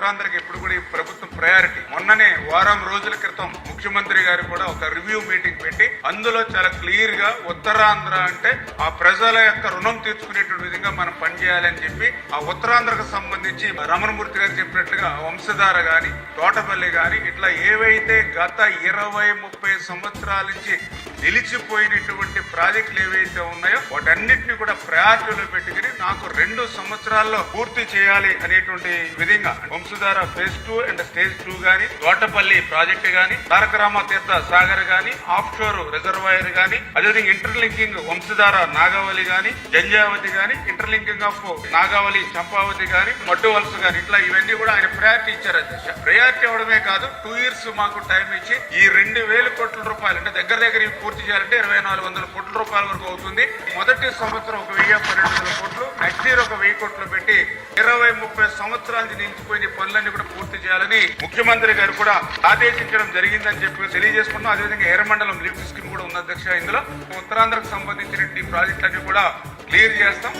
రైతులందరికీ ఎప్పుడు కూడా ఈ ప్రభుత్వం ప్రయారిటీ మొన్ననే వారం రోజుల క్రితం ముఖ్యమంత్రి గారు కూడా ఒక రివ్యూ మీటింగ్ పెట్టి అందులో చాలా క్లియర్గా ఉత్తరాంధ్ర అంటే ఆ ప్రజల యొక్క రుణం తీర్చుకునేటువంటి విధంగా మనం పనిచేయాలని చెప్పి ఆ ఉత్తరాంధ్రకు సంబంధించి రమణమూర్తి గారు చెప్పినట్లుగా వంశధార గాని తోటపల్లి గాని ఇట్లా ఏవైతే గత ఇరవై ముప్పై సంవత్సరాల నుంచి నిలిచిపోయినటువంటి ప్రాజెక్టులు ఏవైతే ఉన్నాయో వాటన్నిటిని కూడా ప్రయారిటీలో పెట్టుకుని నాకు రెండు సంవత్సరాల్లో పూర్తి చేయాలి అనేటువంటి విధంగా Vamsadhara phase two and stage two గాని తోటపల్లి ప్రాజెక్టు గాని తారకరామ తీర్థ సాగర్ గాని ఆఫ్ షోర్ రిజర్వాయర్ గాని అదేవిధంగా ఇంటర్లింకింగ్ వంశధార నాగావళి గాని జంజావతి గాని ఇంటర్లింకింగ్ ఆఫ్ నాగావళి చంపావతి గాని మట్టు వలస గాని ఇట్లా ఇవన్నీ కూడా ఆయన ప్రయారిటీ ఇచ్చారు. అధ్యక్ష ప్రయారిటీ అవడమే కాదు టూ ఇయర్స్ మాకు టైం ఇచ్చి ఈ రెండు వేల కోట్ల రూపాయలు అంటే దగ్గర దగ్గర ఇవి పూర్తి చేయాలంటే ఇరవై నాలుగు వందల కోట్ల రూపాయల వరకు అవుతుంది. మొదటి సంవత్సరం ఒక వెయ్యి పన్నెండు వందల ఒక వెయ్యి కోట్లు పెట్టి ఇరవై ముప్పై సంవత్సరాల నుంచి నిలిచిపోయిన పనులన్నీ కూడా పూర్తి చేయాలని ముఖ్యమంత్రి గారు కూడా ఆదేశించడం జరిగిందని చెప్పి తెలియజేసుకున్నాం. అదేవిధంగా ఎర్రమండలం లిఫ్ట్ స్కీమ్ కూడా ఉన్న అధ్యక్ష. ఇందులో ఉత్తరాంధ్రకు సంబంధించిన ప్రాజెక్టులన్నీ కూడా క్లియర్ చేస్తాం.